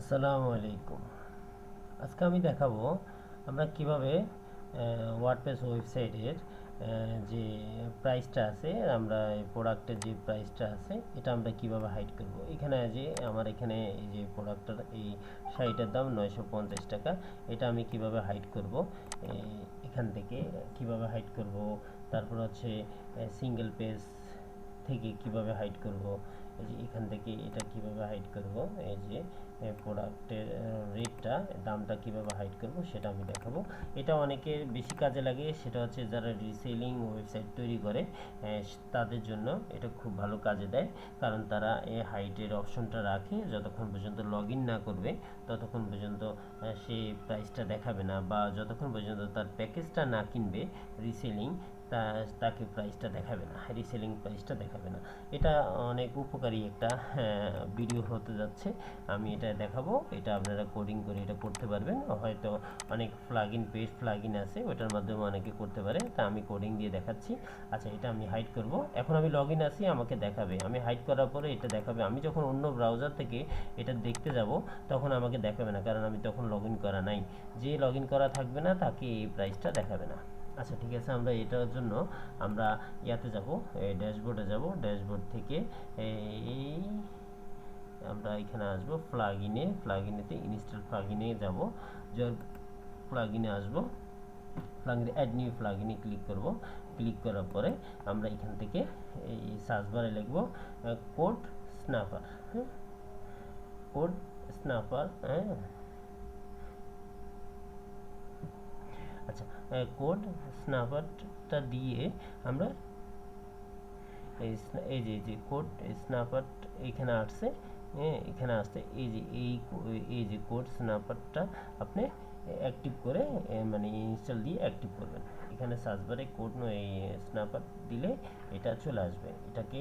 আসসালামু আলাইকুম। আজকে আমি দেখাবো আমরা কীভাবে ওয়ার্ডপ্রেস ওয়েবসাইটের যে প্রাইসটা আছে, আমরা প্রোডাক্টের যে প্রাইসটা আছে, এটা আমরা কীভাবে হাইড করব। এখানে যে আমার এখানে এই যে প্রোডাক্টটার এই শাড়িটার দাম নয়শো পঞ্চাশ টাকা। এটা আমি কীভাবে হাইড করব? এখান থেকে কীভাবে হাইড করব? তারপর হচ্ছে সিঙ্গেল পেজ থেকে কীভাবে হাইড করব? এই যে এখান থেকে এটা কীভাবে হাইড করব? এই যে প্রোডাক্টের রেটটা দামটা কীভাবে হাইড করব সেটা আমি দেখাবো। এটা অনেকের বেশি কাজে লাগে, সেটা হচ্ছে যারা রিসেলিং ওয়েবসাইট তৈরি করে তাদের জন্য এটা খুব ভালো কাজে দেয়। কারণ তারা এই হাইটের অপশনটা রাখে, যতক্ষণ পর্যন্ত লগ না করবে, ততক্ষণ পর্যন্ত সে প্রাইসটা দেখাবে না বা যতক্ষণ পর্যন্ত তার প্যাকেজটা না কিনবে রিসেলিং তাকে প্রাইসটা দেখাবে না রিসেলিং প্রাইসটা দেখাবে না। এটা অনেক উপকারী একটা ভিডিও হতে যাচ্ছে। আমি এটা দেখাবো, এটা আপনারা কোডিং করে এটা করতে পারবেন। হয়তো অনেক ফ্লাগিন পেজ ফ্লাগিন আছে, ওটার মাধ্যমে অনেকে করতে পারে। তা আমি কোডিং দিয়ে দেখাচ্ছি। আচ্ছা এটা আমি হাইড করব। এখন আমি লগ ইন আসি আমাকে দেখাবে। আমি হাইড করার পরে এটা দেখাবে। আমি যখন অন্য ব্রাউজার থেকে এটা দেখতে যাব, তখন আমাকে দেখাবে না, কারণ আমি তখন লগ ইন করা নাই। যে লগ ইন করা থাকবে না, তাকে এই প্রাইসটা দেখাবে না। আচ্ছা ঠিক আছে, আমরা এটার জন্য আমরা ইয়াতে যাব এই ড্যাশবোর্ডে যাব, ড্যাশবোর্ড থেকে এই আমরা এখানে আসব প্লাগইনে প্লাগইনেতে ইনস্টল প্লাগইনে যাব, যার প্লাগইনে আসব প্লাগইনে অ্যাড নিউ প্লাগইনে ক্লিক করব ক্লিক করার পরে আমরা এখান থেকে এই সার্চ বারে লিখব কোড স্ন্যাপার হ্যাঁ কোড স্ন্যাপার হ্যাঁ আচ্ছা কোড স্ন্যাপারটা দিয়ে আমরা এই এই যে যে কোড স্ন্যাপার এখানে আসছে হ্যাঁ এখানে আসছে, এই যে, এই এই যে কোড স্ন্যাপারটা আপনি অ্যাক্টিভ করে মানে ইনস্টল দিয়ে অ্যাক্টিভ করবেন। এখানে সার্চ বারে কোড এই স্ন্যাপার দিলে এটা চলে আসবে। এটাকে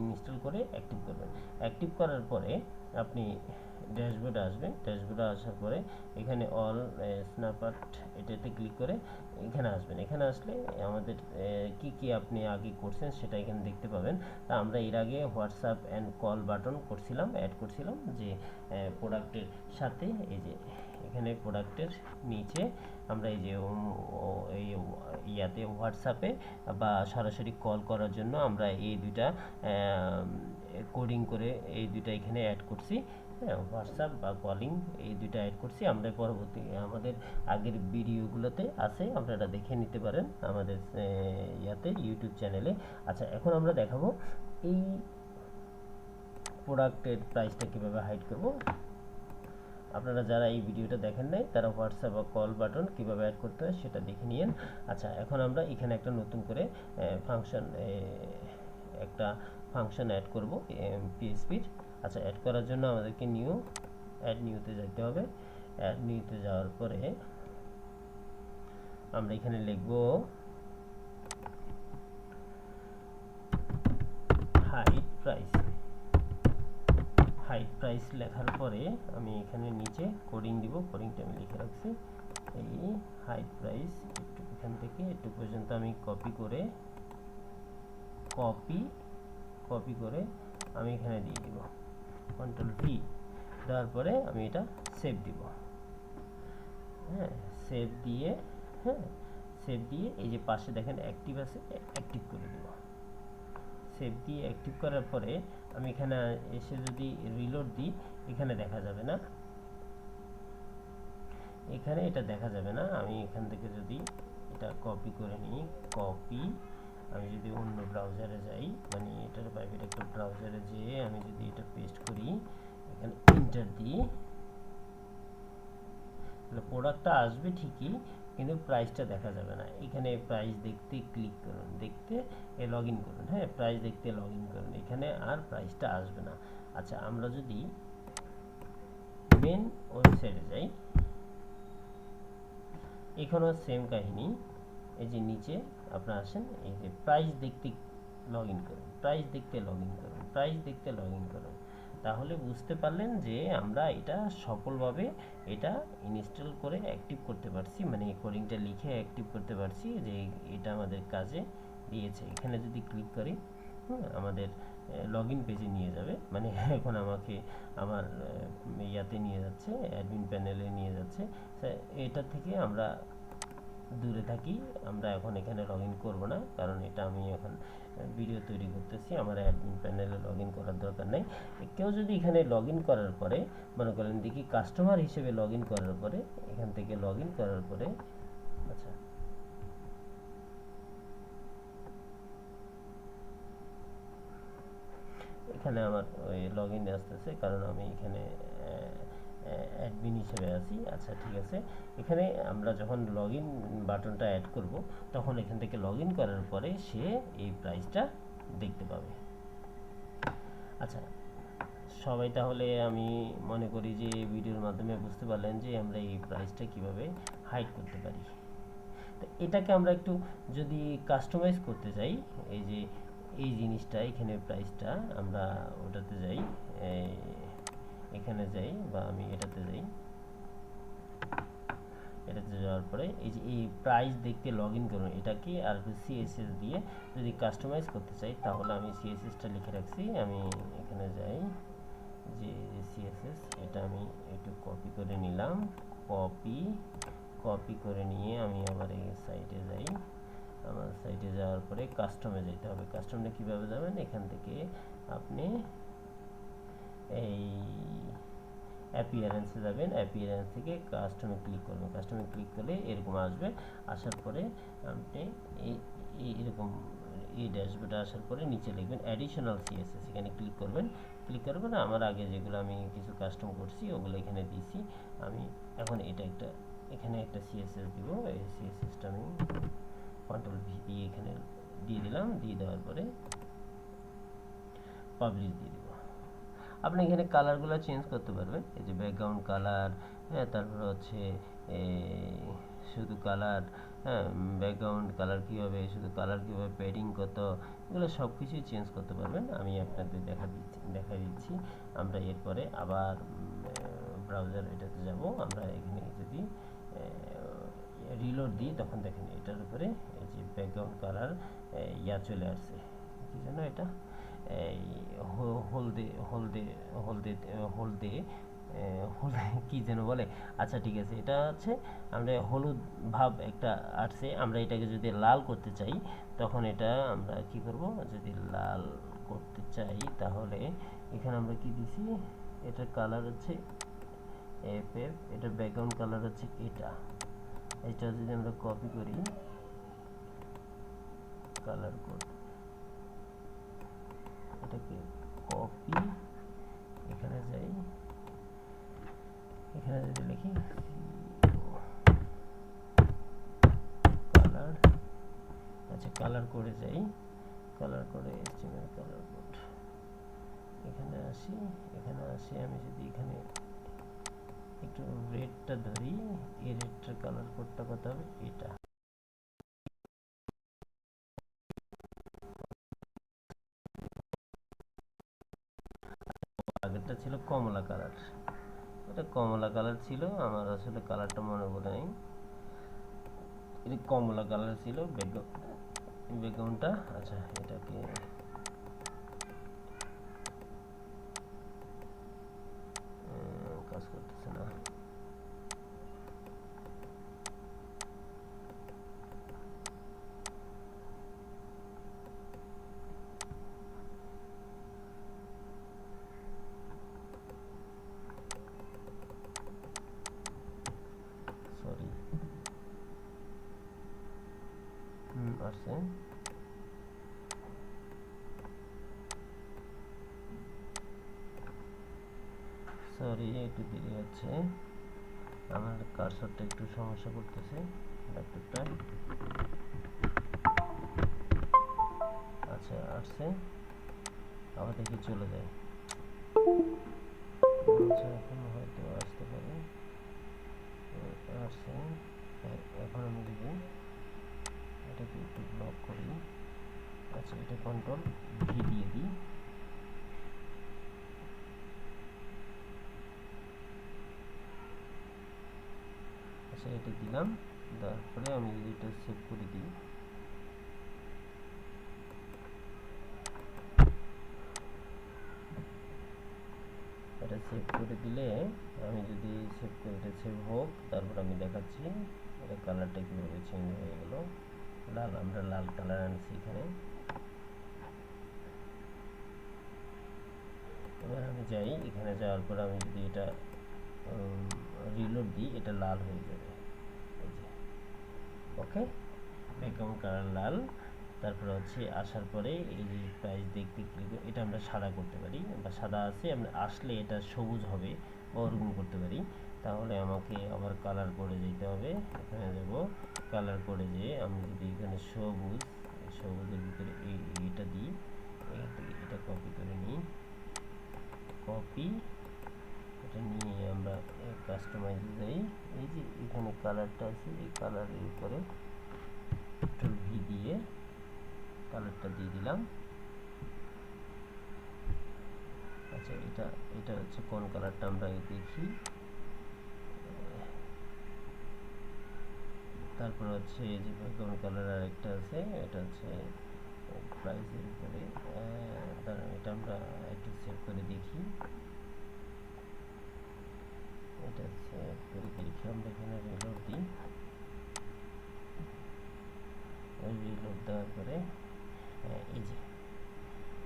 ইনস্টল করে অ্যাক্টিভ করবেন। অ্যাক্টিভ করার পরে আপনি ড্যাশবোর্ডে আসবে, ড্যাশবোর্ডে আসার পরে এখানে অল স্ন্যাপার্ট এটাতে ক্লিক করে এখানে আসবেন। এখানে আসলে আমাদের কি কি আপনি আগে করছেন সেটা এখানে দেখতে পাবেন। তা আমরা এর আগে হোয়াটসঅ্যাপ অ্যান্ড কল বাটন করছিলাম অ্যাড করছিলাম যে প্রোডাক্টের সাথে এই যে, এখানে প্রোডাক্টের নিচে আমরা এই যে এই ইয়াতে হোয়াটসঅ্যাপে বা সরাসরি কল করার জন্য আমরা এই দুইটা কোডিং করে এই দুইটা এখানে অ্যাড করছি। হ্যাঁ হোয়াটসঅ্যাপ বা কলিং এই দুইটা অ্যাড করছি। আমরা পরবর্তী, আমাদের আগের ভিডিওগুলোতে আছে, আপনারা দেখে নিতে পারেন আমাদের ইয়াতে ইউটিউব চ্যানেলে আচ্ছা এখন আমরা দেখাবো এই প্রোডাক্টের প্রাইসটা কীভাবে হাইড করব। আপনারা যারা এই ভিডিওটা দেখেন নাই, তারা হোয়াটসঅ্যাপ বা কল বাটন কীভাবে অ্যাড করতে হয় সেটা দেখে নিন আচ্ছা এখন আমরা এখানে একটা নতুন করে ফাংশন একটা ফাংশন অ্যাড করব পিএসপির আচ্ছা অ্যাড করার জন্য আমাদেরকে নিউ অ্যাড নিউতে যেতে হবে। অ্যাড নিউতে যাওয়ার পরে আমরা এখানে লিখব হাইট প্রাইস হাইট প্রাইস লেখার পরে আমি এখানে নিচে কোডিং দিব কোডিংটা আমি লিখে রাখছি। এই হাইট প্রাইস একটু এখান থেকে, একটু পর্যন্ত আমি কপি করে কপি কপি করে আমি এখানে দিয়ে দিব। কন্ট্রোল ভি দেওয়ার পরে আমি এটা সেভ দিব। হ্যাঁ সেভ দিয়ে হ্যাঁ সেভ দিয়ে এই যে পাশে দেখেন অ্যাক্টিভ আছে অ্যাক্টিভ করে দিব। সেভ দিয়ে অ্যাক্টিভ করার পরে আমি এখানে এসে যদি রিলোড দিই, এখানে দেখা যাবে না। এখানে এটা দেখা যাবে না। আমি এখান থেকে যদি এটা কপি করে নিই কপি আমি যদি অন্য ব্রাউজারে যাই মানে এটার প্রাইভেট একটা ব্রাউজারে যেয়ে আমি যদি এটা পেস্ট করি, এখানে ইন্টার দিই, তাহলে প্রোডাক্টটা আসবে ঠিকই, কিন্তু প্রাইসটা দেখা যাবে না। এখানে প্রাইস দেখতে ক্লিক করুন, দেখতে লগ ইন করুন হ্যাঁ? প্রাইস দেখতে লগ ইন করুন, এখানে আর প্রাইসটা আসবে না। আচ্ছা আমরা যদি মেন ওয়েবসাইটে যাই, এখানেও সেম কাহিনী, এই যে নিচে আপনারা আসেন, এই যে প্রাইস দেখতে লগ ইন করুন প্রাইস দেখতে লগ ইন করুন প্রাইস দেখতে লগ ইন করুন। তাহলে বুঝতে পারলেন যে আমরা এটা সফলভাবে এটা ইনস্টল করে অ্যাক্টিভ করতে পারছি মানে কোডিংটা লিখে অ্যাক্টিভ করতে পারছি যে এটা আমাদের কাজে দিয়েছে। এখানে যদি ক্লিক করি আমাদের লগ ইন পেজে নিয়ে যাবে। মানে এখন আমাকে আমার ইয়াতে নিয়ে যাচ্ছে অ্যাডমিন প্যানেলে নিয়ে যাচ্ছে। এটা থেকে আমরা দূরে থাকি, আমরা এখন এখানে লগ ইন করব না, কারণ এটা আমি এখন ভিডিও তৈরি করতেছি, আমার অ্যাডমিন প্যানেলে লগ ইন করার দরকার নেই। কেউ যদি এখানে লগ ইন করার পরে, মনে করেন দেখি কাস্টমার হিসেবে লগ ইন করার পরে, এখান থেকে লগ ইন করার পরে আচ্ছা। এখানে আমার ওই লগ ইন আসতেছে, কারণ আমি এখানে অ্যাডমিন হিসেবে আছি। আচ্ছা ঠিক আছে। এখানে আমরা যখন লগ ইন বাটনটা অ্যাড করব, তখন এখান থেকে লগ ইন করার পরে সে এই প্রাইসটা দেখতে পাবে। আচ্ছা সবাই তাহলে আমি মনে করি যে ভিডিওর মাধ্যমে বুঝতে পারলেন যে আমরা এই প্রাইসটা কীভাবে হাইড করতে পারি। তো এটাকে আমরা একটু যদি কাস্টমাইজ করতে চাই, এই যে এই জিনিসটা, এখানে প্রাইসটা আমরা ওটাতে যাই এখানে যাই বা আমি এটাতে যাই। এটাতে যাওয়ার পরে এই যে এই প্রাইস দেখতে লগ ইন করুন, এটাকে আর সিএসএস দিয়ে যদি কাস্টমাইজ করতে চাই, তাহলে আমি সিএসএসটা লিখে রাখছি। আমি এখানে যাই, যে সিএসএস এটা আমি একটু কপি করে নিলাম। কপি কপি করে নিয়ে আমি আবার এই সাইটে যাই। আমার সাইটে যাওয়ার পরে কাস্টমে যেতে হবে। কাস্টমে কীভাবে যাবেন? এখান থেকে আপনি এই অ্যাপিয়ারেন্সে যাবেন অ্যাপিয়ারেন্স থেকে কাস্টমে ক্লিক করবেন। কাস্টমে ক্লিক করলে এরকম আসবে, আসার পরে আপনি এরকম এই ড্যাশবোর্ডে আসার পরে নিচে লিখবেন অ্যাডিশনাল সিএসএস এখানে ক্লিক করবেন। ক্লিক করার পরে আমার আগে যেগুলো আমি কিছু কাস্টম করছি, ওগুলো এখানে দিয়েছি। আমি এখন এটা একটা, এখানে একটা সিএসএস দিব, এই সিএসএসটা আমি কন্ট্রোল ভি দিয়ে এখানে দিয়ে দিলাম, দিয়ে দেওয়ার পরে পাবলিশ দিয়ে দিব আপনি এখানে কালারগুলো চেঞ্জ করতে পারবেন। এই যে ব্যাকগ্রাউন্ড কালার হ্যাঁ তারপর হচ্ছে শুধু কালার হ্যাঁ ব্যাকগ্রাউন্ড কালার কীভাবে, শুধু কালার কীভাবে প্যাডিং কত এগুলো সব কিছুই চেঞ্জ করতে পারবেন। আমি আপনাদের দেখা দিচ্ছি দেখা দিচ্ছি। আমরা এরপরে আবার ব্রাউজার এটাতে যাব। আমরা এখানে যদি রিলোড দিই, তখন দেখেন এটার উপরে এই যে ব্যাকগ্রাউন্ড কালার ইয়া চলে আসছে। কি যেন এটা? এই হলদে হলদে হলদে হলদে হলদে, কি যেন বলে? আচ্ছা ঠিক আছে, এটা হচ্ছে আমরা হলুদ ভাব একটা আসছে, আমরা এটাকে যদি লাল করতে চাই, তখন এটা আমরা কি করব? যদি লাল করতে চাই, তাহলে এখানে আমরা কি দিছি? এটার কালার হচ্ছে এফ এফ এটার ব্যাকগ্রাউন্ড কালার হচ্ছে এটা। এটা যদি আমরা কপি করি কালার কোড এটাকে কপি এখানে যাই, এখানে যদি লিখি কালার আচ্ছা কালার করে যাই কালার করে এস্টিমেট কালার কোড এখানে আসি এখানে আসি, আমি যদি এখানে একটু রেডটা ধরি, এই রেডটার কালার কোডটা কত হবে? এটা। আগেরটা ছিল কমলা কালার। এটা কমলা কালার ছিল, আমার আসলে কালারটা মনে পড়ে নেই। এটা কমলা কালার ছিল ব্যাকগ্রাউন্ডটা আচ্ছা এটাকে উম, কাজ করতেছে না সরি আসছে সরি একটু দেরি হচ্ছে। আমার কারসরটা একটু সমস্যা করতেছে? ল্যাপটপটা আচ্ছা আসছে। আবার দেখি চলে যায়। আচ্ছা এখন হয়তো আসতে পারে। আসছে। এ- এখন আমি যদি এটাকে একটু ব্লক করি। আচ্ছা এটা কন্ট্রোল ভি দিয়ে দিই। আচ্ছা এটা দিলাম। তারপরে আমি এটা সেভ করে দিই। এটা সেভ করে দিলে আমি যদি সেভ করে, এটা সেভ হোক, তারপর আমি দেখাচ্ছি। এটা কালারটা কীভাবে চেঞ্জ হয়ে গেল। লাল, আমরা লাল কালার আনছি এখানে। এবার আমি যাই, এখানে যাওয়ার পর আমি যদি এটা রিলোড দিই, এটা লাল হয়ে যাবে। ওকে ব্যাকগ্রাউন্ড কালার লাল। তারপরে হচ্ছে আসার পরে এই যে প্রাইস দেখতে ক্লিক এটা আমরা সাদা করতে পারি, বা সাদা আছে, আমরা আসলে এটা সবুজ হবে বা ওরকম করতে পারি। তাহলে আমাকে আবার কালার করে যেতে হবে। এখানে যাব। কালার করে যেয়ে আমি যদি এখানে সবুজ সবুজের ভিতরে এই এটা দিই এটা কপি করে নিই। কপি এটা নিয়ে আমরা কাস্টমাইজে যাই। এই যে এখানে কালারটা আছে, এই কালারের উপরে কন্ট্রোল ভি দিয়ে কালারটা দিয়ে দিলাম। আচ্ছা এটা এটা হচ্ছে কোন কালারটা আমরা দেখি? তারপর হচ্ছে এই যে ব্যাকগ্রাউন্ড কালার আর একটা আছে, এটা হচ্ছে প্রাইসের উপরে। এটা আমরা একটু সেভ করে দেখি। এটা সেভ করে দেখি আমরা এখানে রিলোড দিই। রিলোড দেওয়ার পরে এই যে।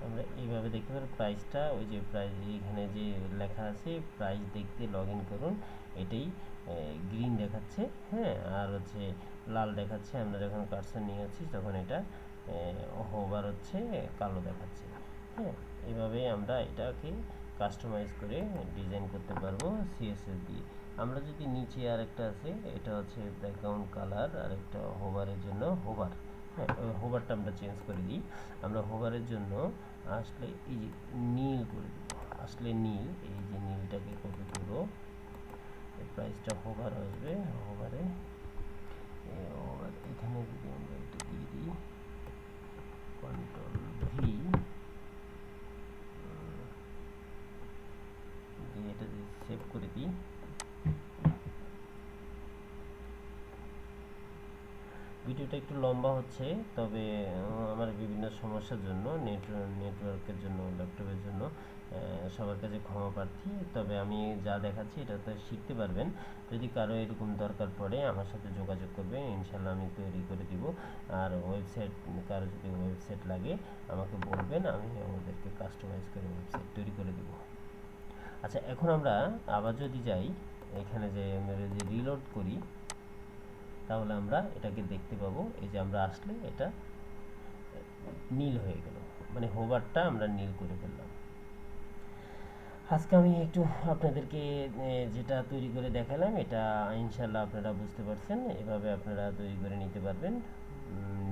আমরা এইভাবে দেখতে পারি প্রাইসটা ওই যে প্রাইস এখানে যে লেখা আছে প্রাইস দেখতে লগ ইন করুন। এটাই গ্রিন দেখাচ্ছে হ্যাঁ আর হচ্ছে লাল দেখাচ্ছে, আমরা যখন কার্সার নিয়ে আছি তখন এটা হোবার হচ্ছে, কালো দেখাচ্ছে হ্যাঁ এভাবেই আমরা এটাকে কাস্টমাইজ করে ডিজাইন করতে পারব সিএসএস দিয়ে। আমরা যদি নিচে আরেকটা আছে, এটা হচ্ছে ব্যাকগ্রাউন্ড কালার আর একটা হোভারের জন্য হোভার হ্যাঁ হোভারটা আমরা চেঞ্জ করে দিই। আমরা হোভারের জন্য আসলে এই যে নীল করে দিব আসলে নীল, এই যে নীলটাকে কপি করব প্রাইসটা হোভার আসবে হোভারে এখানে যদি আমরা এটা দিয়ে দিই কন্ট্রোল ভি এটা সেভ করে দিই, ভিডিওটা একটু লম্বা হচ্ছে, তবে আমার বিভিন্ন সমস্যার জন্য নেটওয়ার্ক নেটওয়ার্কের জন্য ল্যাপটপের জন্য সবার কাছে ক্ষমা প্রার্থী। তবে আমি যা দেখাচ্ছি, এটা তো শিখতে পারবেন। যদি কারও এরকম দরকার পড়ে, আমার সাথে যোগাযোগ করবে ইনশাল্লাহ আমি তৈরি করে দিব। আর ওয়েবসাইট কারও যদি ওয়েবসাইট লাগে, আমাকে বলবেন। আমি আমাদেরকে কাস্টমাইজ করে ওয়েবসাইট তৈরি করে দিব। আচ্ছা এখন আমরা আবার যদি যাই, এখানে যে আমরা যদি রিলোড করি, তাহলে আমরা এটাকে দেখতে পাবো। এই যে আমরা আসলে এটা নীল হয়ে গেল। মানে হোভারটা আমরা নীল করে ফেললাম। আজকে আমি একটু আপনাদেরকে যেটা তৈরি করে দেখালাম, এটা ইনশাল্লাহ আপনারা বুঝতে পারছেন। এভাবে আপনারা তৈরি করে নিতে পারবেন।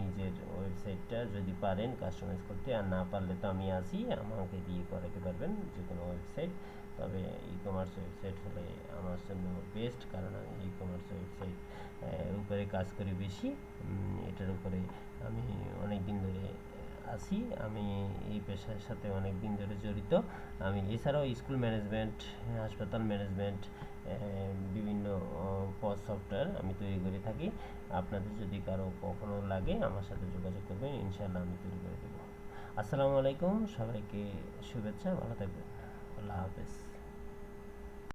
নিজের ওয়েবসাইটটা যদি পারেন কাস্টমাইজ করতে। আর না পারলে তো আমি আসি আমাকে দিয়ে করাতে পারবেন যে কোনো ওয়েবসাইট। তবে ই কমার্স ওয়েবসাইট হলে আমার জন্য বেস্ট কারণ আমি ই কমার্স ওয়েবসাইট উপরে কাজ করি বেশি। এটার উপরে আমি অনেক দিন ধরে আছি। আমি এই পেশার সাথে অনেক দিন ধরে জড়িত। আমি এছাড়াও স্কুল ম্যানেজমেন্ট, হাসপাতাল ম্যানেজমেন্ট বিভিন্ন পদ সফটওয়্যার আমি তৈরি করে থাকি। আপনাদের যদি কারও কখনো লাগে আমার সাথে যোগাযোগ করবেন, ইনশাআল্লাহ আমি তৈরি করে দেবো। আসসালামু আলাইকুম, সবাইকে শুভেচ্ছা, ভালো থাকবেন। আল্লাহ হাফেজ।